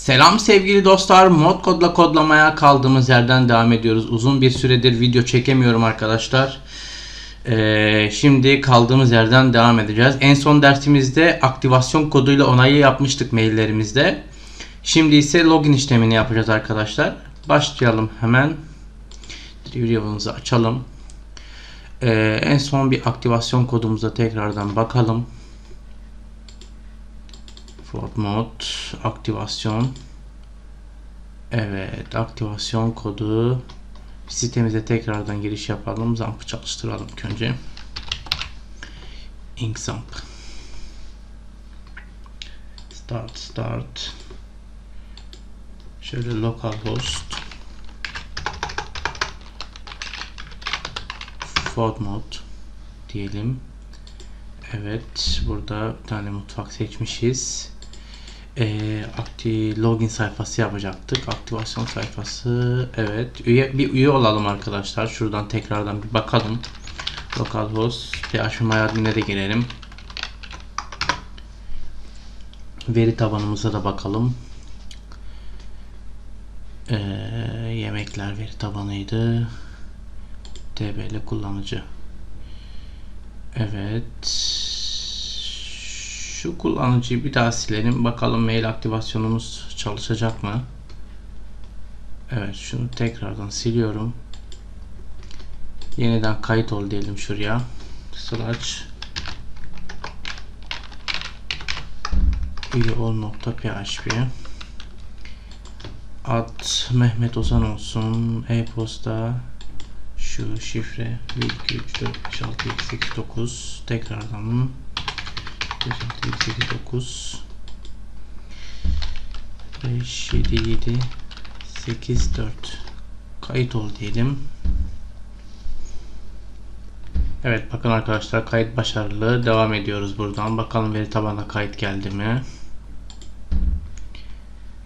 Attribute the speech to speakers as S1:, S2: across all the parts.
S1: Selam sevgili dostlar. Mod kodla kodlamaya kaldığımız yerden devam ediyoruz. Uzun bir süredir video çekemiyorum arkadaşlar. Ee, şimdi kaldığımız yerden devam edeceğiz. En son dersimizde aktivasyon koduyla onayı yapmıştık maillerimizde. Şimdi ise login işlemini yapacağız arkadaşlar. Başlayalım hemen. Review'umuzu açalım. Ee, en son bir aktivasyon kodumuza tekrardan bakalım. Float mode aktivasyon. Evet, aktivasyon kodu. Sitemize tekrardan giriş yapalım. Zamp'ı çalıştıralım önce. Ink Zamp. Start start. Şöyle localhost. Float mode diyelim. Evet, burada bir tane mutfak seçmişiz. Ee, aktif login sayfası yapacaktık. Aktivasyon sayfası. Evet. Üye, bir üye olalım arkadaşlar. Şuradan tekrardan bir bakalım. Localhost PHP admin'e de girelim. Veri tabanımıza da bakalım. Ee, yemekler veri tabanıydı. TBL kullanıcı. Evet. Şu kullanıcıyı bir daha silelim. Bakalım mail aktivasyonumuz çalışacak mı? Evet şunu tekrardan siliyorum. Yeniden kayıt ol diyelim şuraya. Slash üye ol nokta ad Mehmet Ozan olsun. E-posta şu şifre 1 2 3 4 5 6 7 8 9 tekrardan 5 6 7 8 9 5 7 7 8 4 kayıt ol diyelim. Evet bakın arkadaşlar kayıt başarılı. Devam ediyoruz buradan. Bakalım veri tabanına kayıt geldi mi?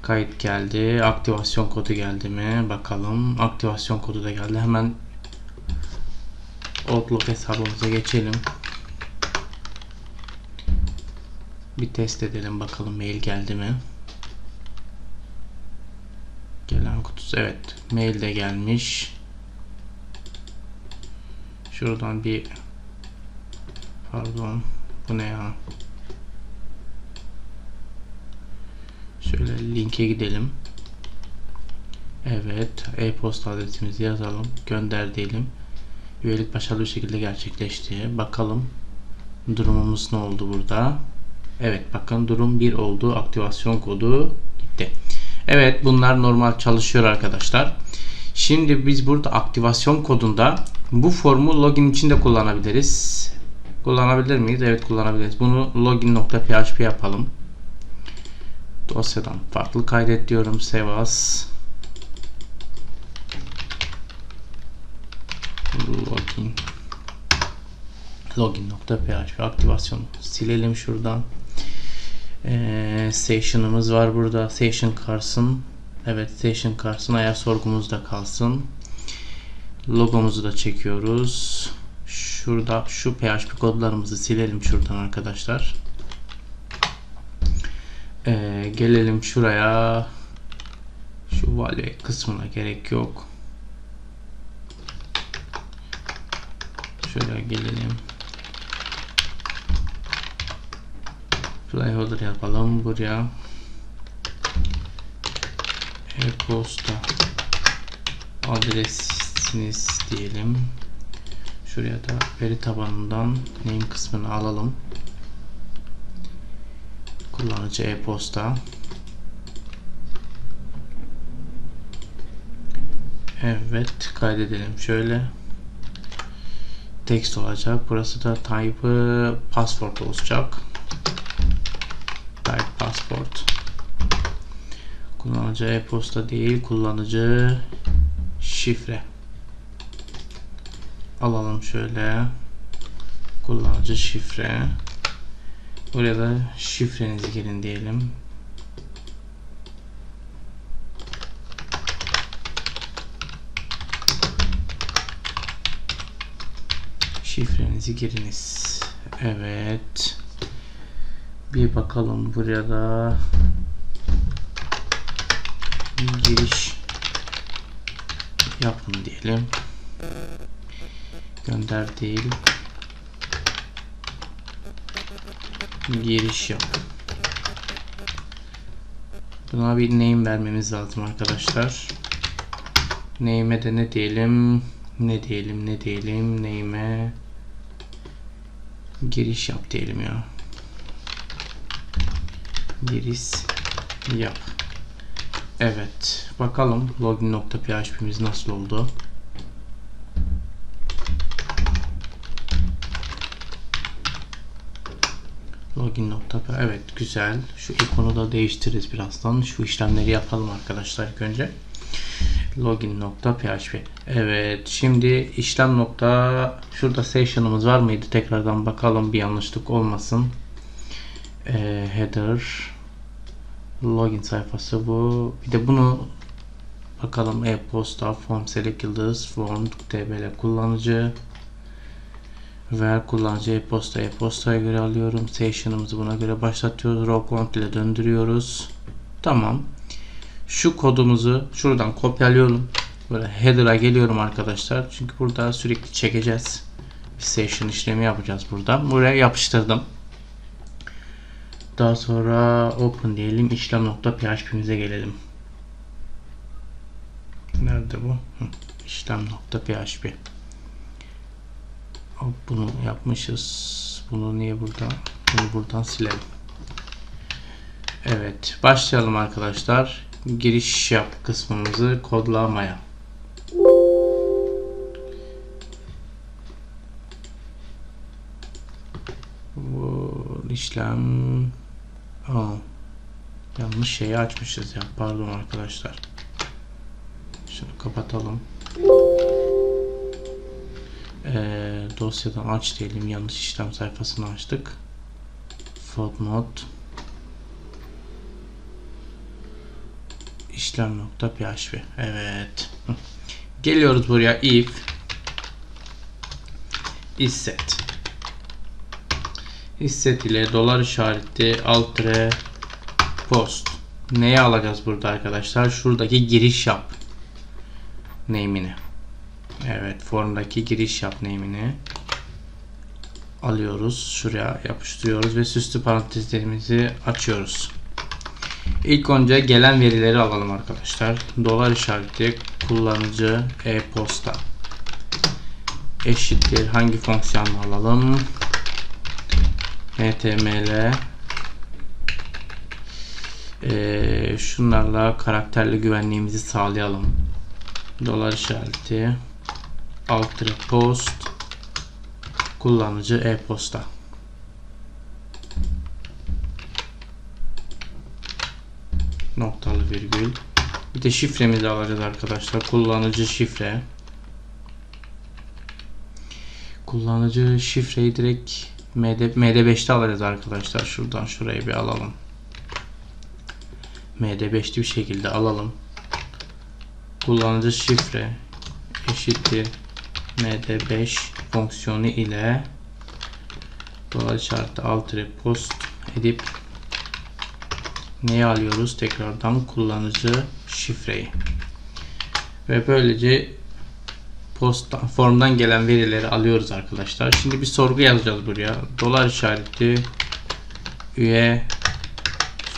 S1: Kayıt geldi. Aktivasyon kodu geldi mi? Bakalım. Aktivasyon kodu da geldi. Hemen Outlook hesabımıza geçelim. Bir test edelim bakalım mail geldi mi? Gelen kutusu evet mail de gelmiş. Şuradan bir pardon bu ne ya? Şöyle linke gidelim. Evet e-posta adresimizi yazalım. Gönder diyelim. Üyelik başarılı bir şekilde gerçekleşti. Bakalım durumumuz ne oldu burada? Evet bakın durum 1 oldu. Aktivasyon kodu gitti. Evet bunlar normal çalışıyor arkadaşlar. Şimdi biz burada aktivasyon kodunda bu formu login için de kullanabiliriz. Kullanabilir miyiz? Evet kullanabiliriz. Bunu login.php yapalım. Dosyadan farklı kaydet diyorum. Save as. login login.php aktivasyon silelim şuradan ee, station'ımız var burada. Station kalsın evet station kalsın ayar sorgumuz da kalsın. Logomuzu da çekiyoruz. Şurada şu php kodlarımızı silelim şuradan arkadaşlar. Ee, gelelim şuraya. Şu value kısmına gerek yok. Şöyle gelelim. Placeholder yapalım buraya. E-posta adresiniz diyelim. Şuraya da veri tabanından name kısmını alalım. Kullanıcı e-posta. Evet kaydedelim şöyle text olacak. Burası da type'ı passport olacak. Type passport. Kullanıcı e-posta değil, kullanıcı şifre. Alalım şöyle. Kullanıcı şifre. Buraya da şifrenizi girin diyelim. Şifrenizi giriniz. Evet. Bir bakalım buraya da giriş yapın diyelim. Gönder değil. Giriş yap. Buna bir name vermemiz lazım arkadaşlar. Name'e de ne diyelim? Ne diyelim? Ne diyelim? Name'e giriş yap diyelim ya. Giriş yap. Evet. Bakalım login.php'miz nasıl oldu? Login nokta evet güzel. Şu ikonu da değiştiririz birazdan. Şu işlemleri yapalım arkadaşlar ilk önce. Login nokta php. Evet şimdi işlem nokta şurada session'ımız var mıydı? Tekrardan bakalım bir yanlışlık olmasın. Ee, header login sayfası bu. Bir de bunu bakalım e-posta form select yıldız form tbl kullanıcı ver kullanıcı e-posta e-postaya göre alıyorum. Session'ımızı buna göre başlatıyoruz. Row ile döndürüyoruz. Tamam. Şu kodumuzu şuradan kopyalıyorum. Böyle header'a geliyorum arkadaşlar. Çünkü burada sürekli çekeceğiz. Bir session işlemi yapacağız burada. Buraya yapıştırdım. Daha sonra open diyelim. işlem.php'mize gelelim. Nerede bu? İşlem.php bunu yapmışız. Bunu niye burada? Bunu buradan silelim. Evet. Başlayalım arkadaşlar. Giriş yap kısmımızı kodlamaya. Bu işlem Aa, yanlış şeyi açmışız ya. Pardon arkadaşlar. Şunu kapatalım. Ee, dosyadan aç diyelim. Yanlış işlem sayfasını açtık. Footnote işlem nokta php. Evet. Geliyoruz buraya if isset isset ile dolar işareti altre post neyi alacağız burada arkadaşlar? Şuradaki giriş yap name'ini. Evet formdaki giriş yap name'ini alıyoruz. Şuraya yapıştırıyoruz ve süslü parantezlerimizi açıyoruz. İlk önce gelen verileri alalım arkadaşlar. Dolar işareti kullanıcı e-posta eşittir hangi fonksiyonu alalım? Html ee, şunlarla karakterli güvenliğimizi sağlayalım. Dolar işareti. Alt post kullanıcı e-posta. Noktalı virgül. Bir de şifremizi alacağız arkadaşlar. Kullanıcı şifre. Kullanıcı şifreyi direkt MD, MD5'te alacağız arkadaşlar şuradan şurayı bir alalım MD5'li bir şekilde alalım kullanıcı şifre eşittir md5 fonksiyonu ile dolar işareti alt post edip neyi alıyoruz? Tekrardan kullanıcı şifreyi. Ve böylece post formdan gelen verileri alıyoruz arkadaşlar. Şimdi bir sorgu yazacağız buraya. Dolar işareti üye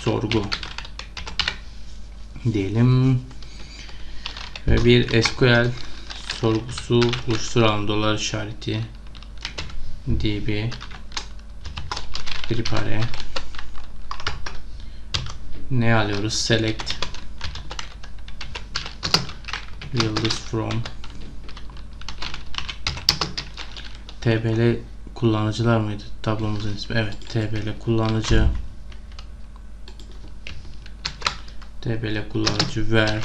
S1: sorgu diyelim. Ve bir SQL sorgusu oluşturalım dolar işareti db prepare ne alıyoruz select yıldız from tbl kullanıcılar mıydı? Tablomuzun ismi. Evet tbl kullanıcı. Tbl kullanıcı ver.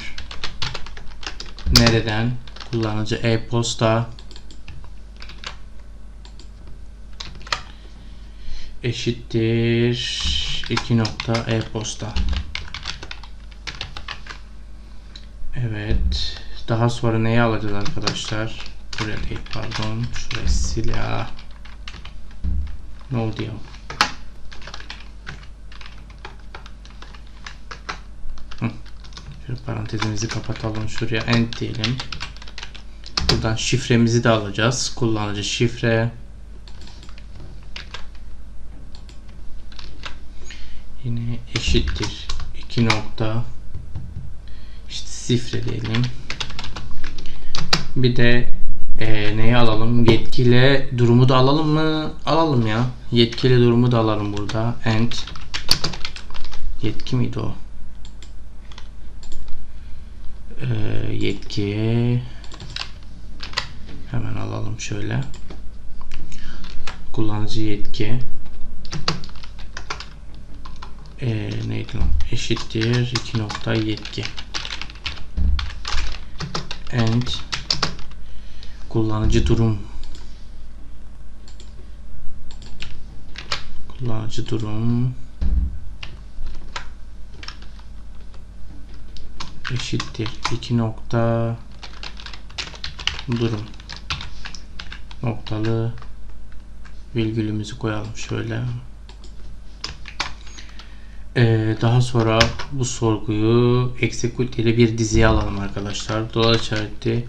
S1: Nereden? Kullanıcı e-posta. Eşittir. 2 nokta e-posta. Evet. Daha sonra neyi alacağız arkadaşlar buraya değil pardon şuraya silah ne oldu ya Şöyle parantezimizi kapatalım. Şuraya end diyelim. Buradan şifremizi de alacağız. Kullanıcı şifre. Yine eşittir. 2 nokta. İşte şifre diyelim. Bir de e, neyi alalım? Yetkili durumu da alalım mı? Alalım ya. Yetkili durumu da alalım burada. And yetki miydi o? Ee, yetki hemen alalım şöyle. Kullanıcı yetki ee, neydi lan? Eşittir 2 nokta yetki. And kullanıcı durum. Kullanıcı durum. Eşittir. 2 nokta. Durum. Noktalı virgülümüzü koyalım şöyle. Ee, daha sonra bu sorguyu ile bir diziye alalım arkadaşlar. Dolar işareti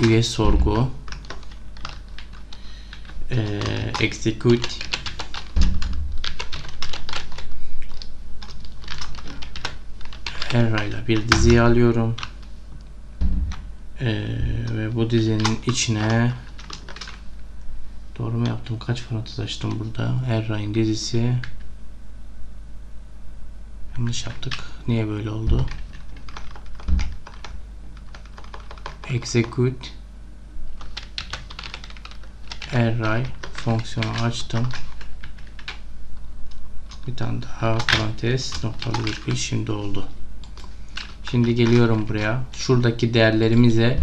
S1: üye sorgu ee, execute Erra ile bir diziyi alıyorum. Ee, ve bu dizinin içine doğru mu yaptım kaç parantez açtım burada? Erra'nın dizisi. Yanlış yaptık. Niye böyle oldu execute array fonksiyonu açtım. Bir tane daha parantez noktalı virgül şimdi oldu. Şimdi geliyorum buraya. Şuradaki değerlerimize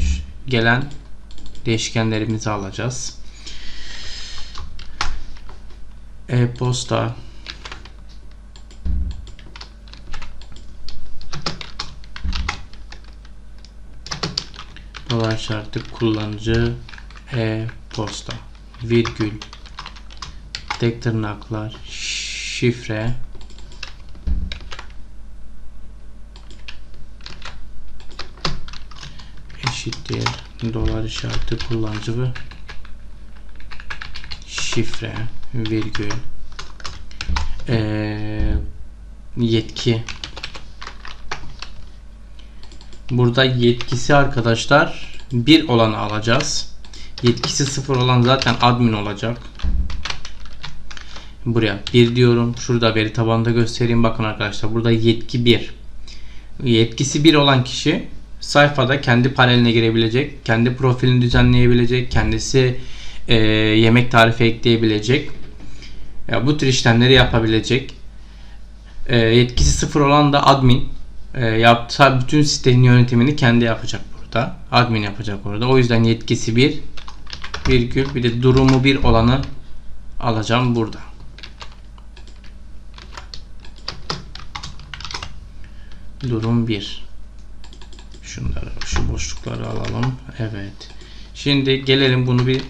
S1: gelen değişkenlerimizi alacağız. E-posta dolar şartı kullanıcı e-posta. Virgül. Tek tırnaklar. Şifre. Eşittir. Dolar işareti kullanıcı şifre. Virgül. Ee, yetki. Burada yetkisi arkadaşlar bir olanı alacağız. Yetkisi sıfır olan zaten admin olacak. Buraya bir diyorum. Şurada veri tabanında göstereyim. Bakın arkadaşlar burada yetki bir. Yetkisi bir olan kişi sayfada kendi paneline girebilecek kendi profilini düzenleyebilecek kendisi e, yemek tarifi ekleyebilecek ya bu tür işlemleri yapabilecek. E, yetkisi sıfır olan da admin. E, yaptığı bütün sitenin yönetimini kendi yapacak burada admin yapacak orada o yüzden yetkisi bir virgül bir de durumu bir olanı alacağım burada. Durum 1. Şunları, şu boşlukları alalım. Evet. Şimdi gelelim bunu bir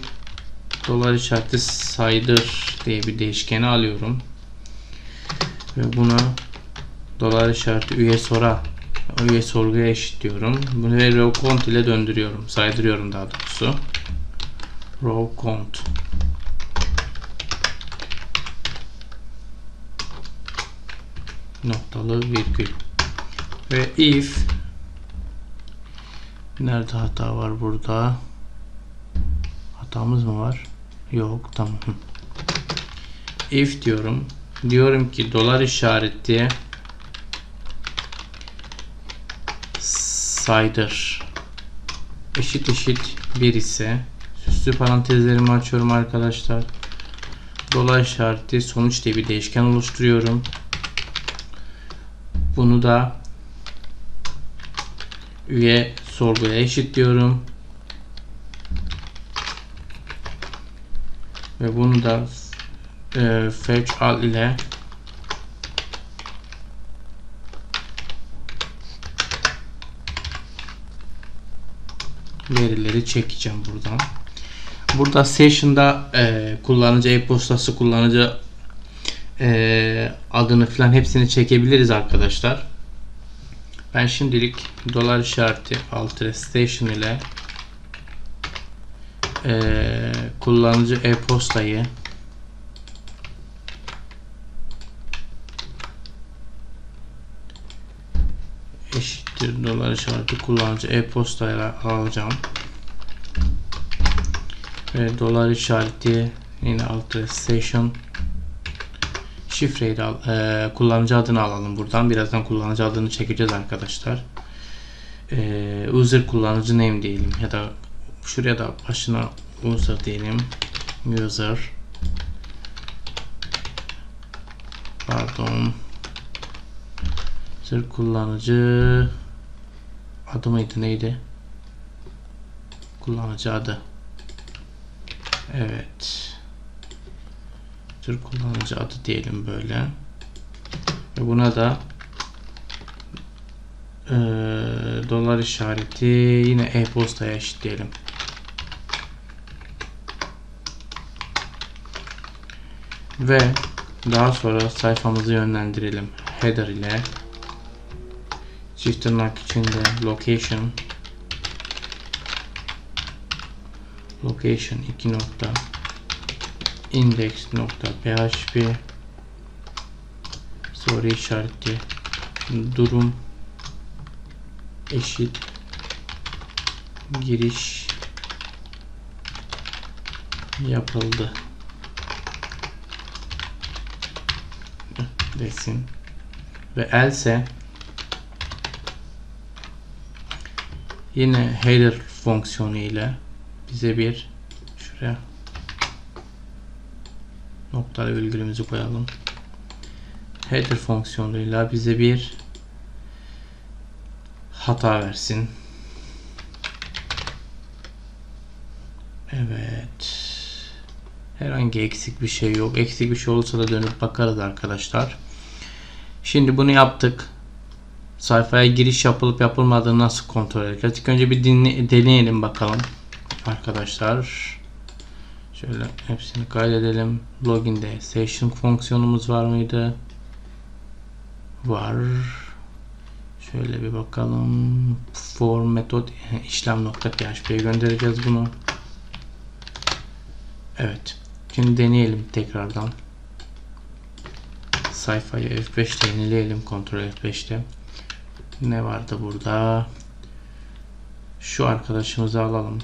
S1: dolar işareti saydır diye bir değişkeni alıyorum. Ve buna dolar işareti üye sora üye sorguya eşitliyorum. Bunu ve row count ile döndürüyorum. Saydırıyorum daha doğrusu. Row count. Noktalı virgül. Ve if nerede hata var burada? Hatamız mı var? Yok tamam. İf diyorum. Diyorum ki dolar işareti saydır eşit eşit 1 ise Süslü parantezlerimi açıyorum arkadaşlar. Dolar işareti sonuç diye bir değişken oluşturuyorum. Bunu da üye sorguya eşitliyorum. Ve bunu da e, fetch al ile verileri çekeceğim buradan. Burada session'da e, kullanıcı e-postası kullanıcı e, adını falan hepsini çekebiliriz arkadaşlar. Ben şimdilik dolar işareti alt station ile eee, kullanıcı e-postayı eşittir dolar işareti kullanıcı e-postayla alacağım. Ve dolar işareti yine altı station şifreyi de al, e, kullanıcı adını alalım buradan. Birazdan kullanıcı adını çekeceğiz arkadaşlar. E, user kullanıcı name diyelim ya da şuraya da başına user diyelim. User pardon user kullanıcı adı mıydı neydi? Kullanıcı adı. Evet. Tür kullanıcı adı diyelim böyle. Ve buna da e, dolar işareti yine e-postaya eşitleyelim. Ve daha sonra sayfamızı yönlendirelim. Header ile çift tırnak içinde. Location. Location 2 nokta. İndex.php soru işareti. Durum eşit. Giriş yapıldı. Desin. Ve else yine header fonksiyonu ile bize bir şuraya noktalı virgülümüzü koyalım. Header fonksiyonuyla bize bir hata versin. Evet. Herhangi eksik bir şey yok. Eksik bir şey olursa da dönüp bakarız arkadaşlar. Şimdi bunu yaptık. Sayfaya giriş yapılıp yapılmadığını nasıl kontrol edeceğiz? İlk önce bir dinle, deneyelim bakalım. Arkadaşlar. Şöyle hepsini kaydedelim. Login'de session fonksiyonumuz var mıydı? Var. Şöyle bir bakalım. For metot işlem nokta php'ye göndereceğiz bunu. Evet. Şimdi deneyelim tekrardan. Sayfayı F5'te yenileyelim. Ctrl F5'te. Ne vardı burada? Şu arkadaşımızı alalım.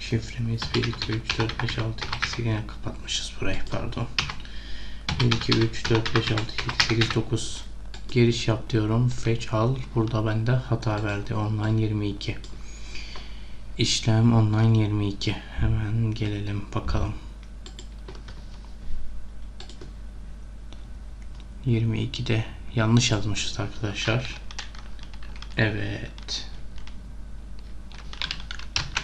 S1: Şifremiz 1 2 3 4 5 6 7 8 yine kapatmışız burayı pardon. 1 2 3 4 5 6 7 8 9 giriş yap diyorum. Fetch al. Burada bende hata verdi. Online 22. İşlem online 22. Hemen gelelim bakalım. 22'de yanlış yazmışız arkadaşlar. Evet.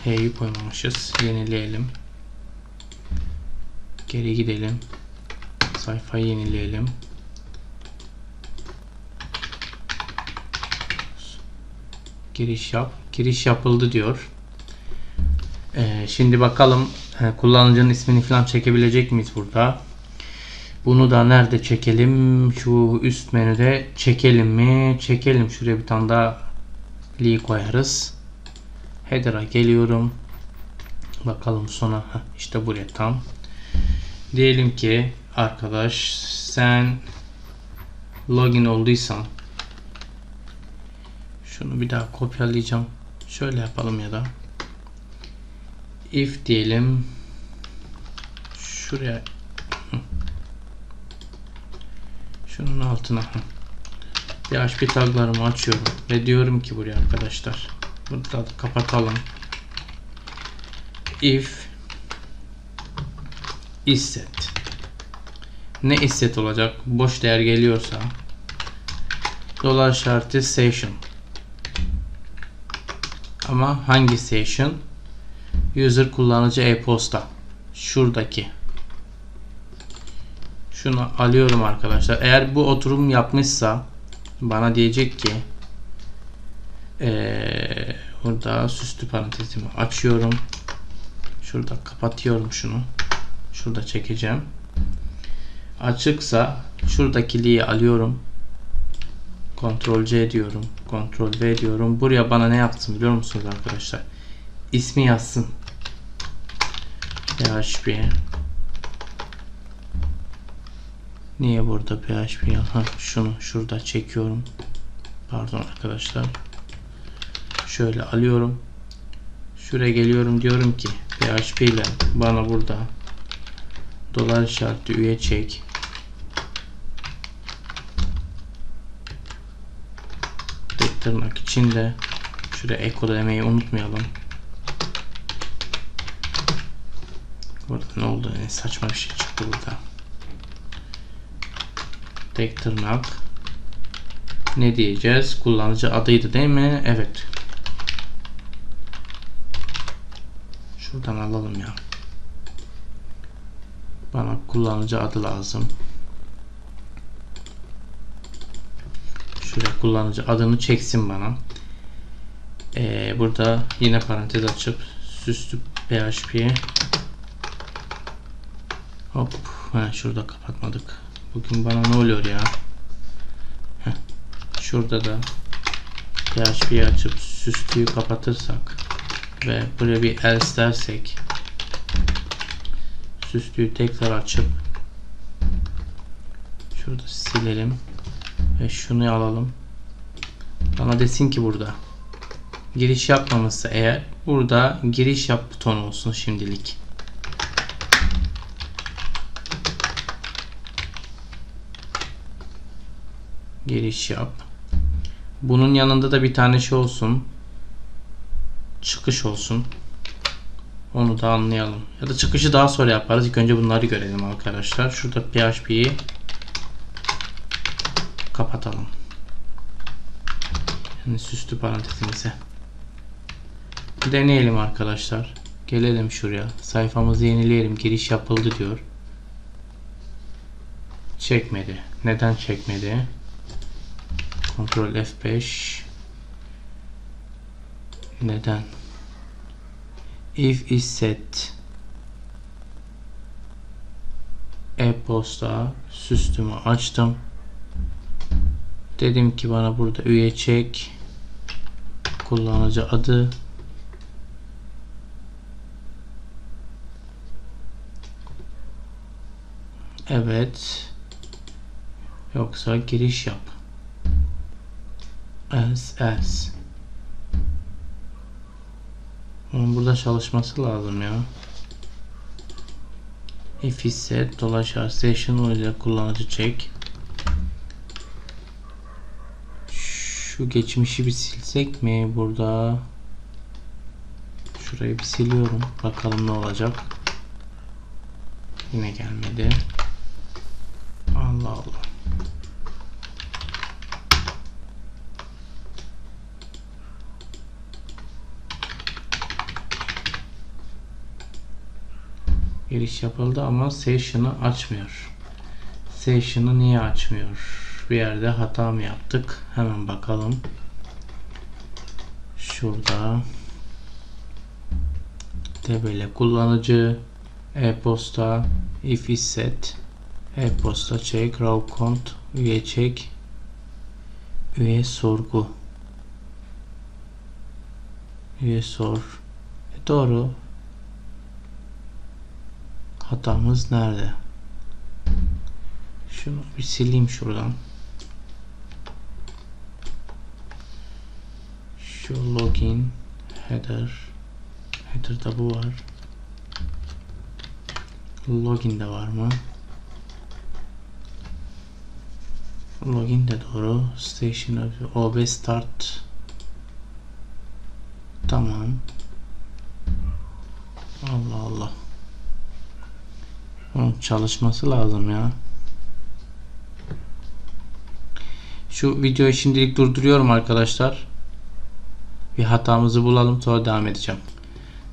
S1: H'yi koymamışız. Yenileyelim. Geri gidelim. Sayfayı yenileyelim. Giriş yap. Giriş yapıldı diyor. Ee, şimdi bakalım e, kullanıcının ismini falan çekebilecek miyiz burada? Bunu da nerede çekelim? Şu üst menüde çekelim mi? Çekelim. Şuraya bir tane daha li koyarız. Header'a geliyorum. Bakalım sona. İşte buraya tam. Diyelim ki arkadaş sen login olduysan şunu bir daha kopyalayacağım. Şöyle yapalım ya da if diyelim şuraya şunun altına. PHP taglarımı açıyorum ve diyorum ki buraya arkadaşlar burada da kapatalım. İf isset. Ne isset olacak? Boş değer geliyorsa. Dolar işareti session. Ama hangi session? User kullanıcı e-posta. Şuradaki şunu alıyorum arkadaşlar eğer bu oturum yapmışsa bana diyecek ki ee, burada süslü parantezimi açıyorum şurada kapatıyorum şunu şurada çekeceğim açıksa şuradaki li'yi alıyorum. Ctrl C diyorum. Ctrl V diyorum. Buraya bana ne yapsın biliyor musunuz arkadaşlar? İsmi yazsın. PHP Niye burada PHP ya? Ha, şunu şurada çekiyorum. Pardon arkadaşlar. Şöyle alıyorum. Şuraya geliyorum diyorum ki PHP ile bana burada dolar işareti üye çek. Tek tırnak içinde şuraya eko demeyi unutmayalım. Burada ne oldu? Ne saçma bir şey çıktı burada. Tek tırnak. Ne diyeceğiz? Kullanıcı adıydı değil mi? Evet. Şuradan alalım ya. Bana kullanıcı adı lazım. Şuraya kullanıcı adını çeksin bana. Ee, burada yine parantez açıp süslü PHP Hop. Ha, şurada kapatmadık. Bugün bana ne oluyor ya? Heh. Şurada da PHP'yi açıp süslüyü kapatırsak ve buraya bir else dersek süslüyü tekrar açıp şurada silelim ve şunu alalım. Bana desin ki burada giriş yapmamışsa eğer burada giriş yap butonu olsun şimdilik. Giriş yap. Bunun yanında da bir tane şey olsun. Çıkış olsun. Onu da anlayalım. Ya da çıkışı daha sonra yaparız. İlk önce bunları görelim arkadaşlar. Şurada PHP'yi kapatalım. Yani süslü parantezimize. Deneyelim arkadaşlar. Gelelim şuraya. Sayfamızı yenileyelim. Giriş yapıldı diyor. Çekmedi. Neden çekmedi? Ctrl F5 Neden? If is set e-posta süslümü açtım. Dedim ki bana burada üye çek kullanıcı adı Evet. Yoksa giriş yap. Else else. Onun burada çalışması lazım ya. If ise dolaşar session ile kullanıcı çek. Şu geçmişi bir silsek mi burada? Şurayı bir siliyorum. Bakalım ne olacak. Yine gelmedi. Giriş yapıldı ama session'ı açmıyor. Session'ı niye açmıyor? Bir yerde hata mı yaptık? Hemen bakalım. Şurada tebele kullanıcı e-posta if is set e-posta check raw count üye check üye sorgu üye sor e doğru Hatamız nerede? Şunu bir sileyim şuradan. Şu login header header'da bu var. Login de var mı? Login de doğru. Station OB start. Tamam. Onun çalışması lazım ya. Şu videoyu şimdilik durduruyorum arkadaşlar. Bir hatamızı bulalım sonra devam edeceğim.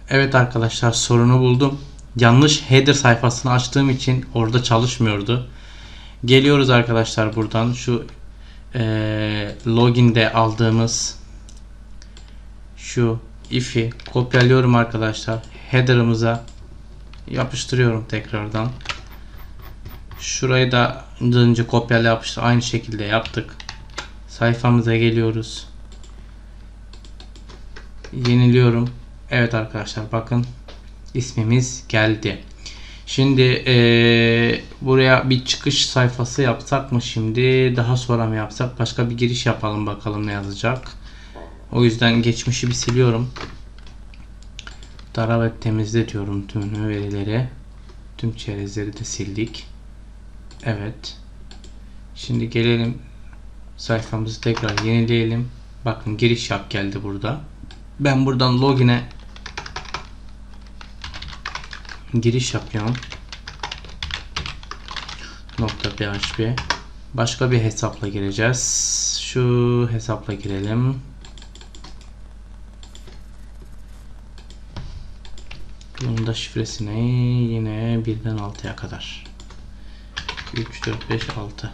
S1: Evet arkadaşlar sorunu buldum. Yanlış header sayfasını açtığım için orada çalışmıyordu. Geliyoruz arkadaşlar buradan şu e, loginde aldığımız şu if'i kopyalıyorum arkadaşlar. Header'ımıza yapıştırıyorum tekrardan. Şurayı da önce kopyala yapıştır. Aynı şekilde yaptık. Sayfamıza geliyoruz. Yeniliyorum. Evet arkadaşlar bakın ismimiz geldi. Şimdi eee, buraya bir çıkış sayfası yapsak mı şimdi? Daha sonra mı yapsak? Başka bir giriş yapalım bakalım ne yazacak. O yüzden geçmişi bir siliyorum. Tara ve temizle diyorum tüm verileri. Tüm çerezleri de sildik. Evet. Şimdi gelelim sayfamızı tekrar yenileyelim. Bakın giriş yap geldi burada. Ben buradan login'e giriş yapıyorum. Nokta php. Başka bir hesapla gireceğiz. Şu hesapla girelim. Bunun da şifresine yine 1'den 6'ya kadar. 3, 4, 5, 6.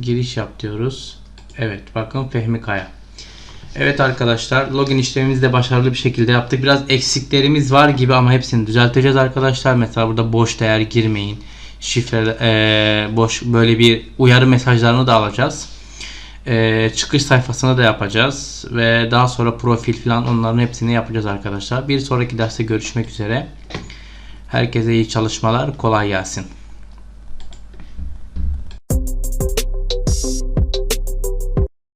S1: Giriş yap diyoruz. Evet bakın Fehmi Kaya. Evet arkadaşlar login işlemimizi de başarılı bir şekilde yaptık. Biraz eksiklerimiz var gibi ama hepsini düzelteceğiz arkadaşlar. Mesela burada boş değer girmeyin. Şifre e, boş böyle bir uyarı mesajlarını da alacağız. E, çıkış sayfasını da yapacağız ve daha sonra profil falan onların hepsini yapacağız arkadaşlar. Bir sonraki derste görüşmek üzere. Herkese iyi çalışmalar. Kolay gelsin.